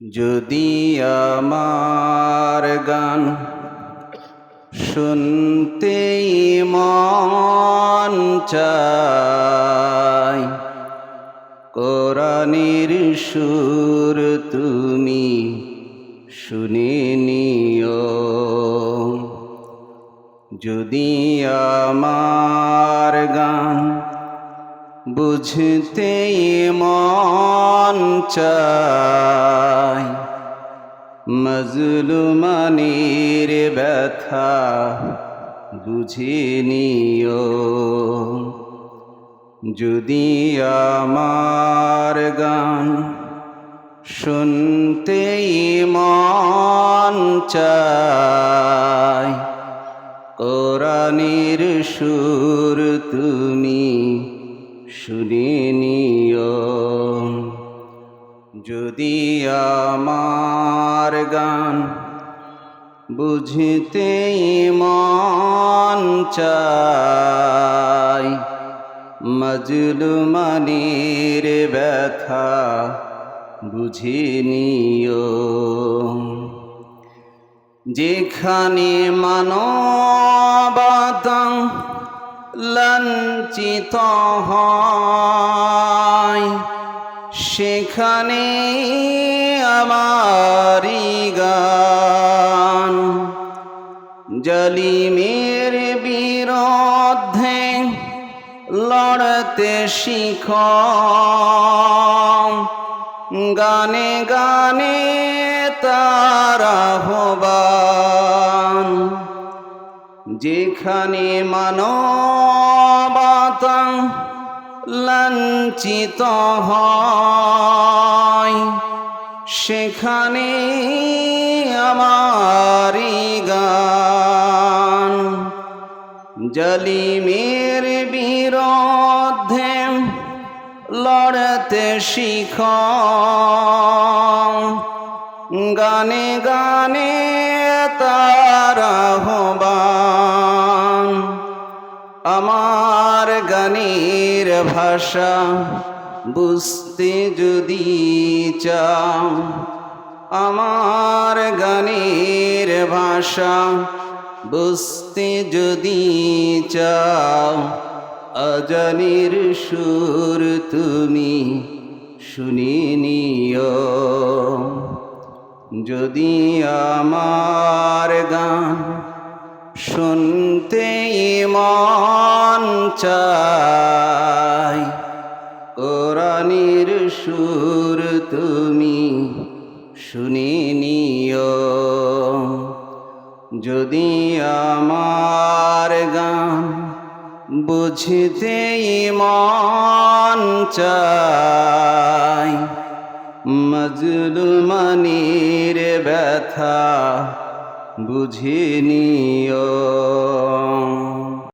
যদি আমার গান শুনতেই মন চায় কোরআনের সুর তুমি শুনে নিও। যদি আমার গান বুঝতেই মন চায়। মজলুমানির ব্যথা বুঝে নিও। যদি আমার গান শুনতেই মন চায়, কোরআনের সুর তুমি শুনে নিও। যদি আমার গান বুঝতেই মন চায় মজলুমানির ব্যথা বুঝে নিও। যেখানে মানবতা লঞ্চিত হয়। সেখানে আমারি গান। জলিমের বিরুদ্ধে লড়তে শিখ গানে গানে তারা হবান যেখানে মানবতা লাঞ্ছিত হয় সেখানে আমারি গান। জলিমের বিরুদ্ধে লড়তে শিখ গানে গানে তারা আমার ভাষা বুঝতে যদি চাও, আমার গানের ভাষা বুঝতে যদি চাও অজানের সুর তুমি শুনে নিও। যদি আমার গান শুনতেই মন চায় কোরআনের সুর তুমি শুনে নিও। যদি আমার গান বুঝতেই মন চায়, মজলুমানির ব্যথা বুঝে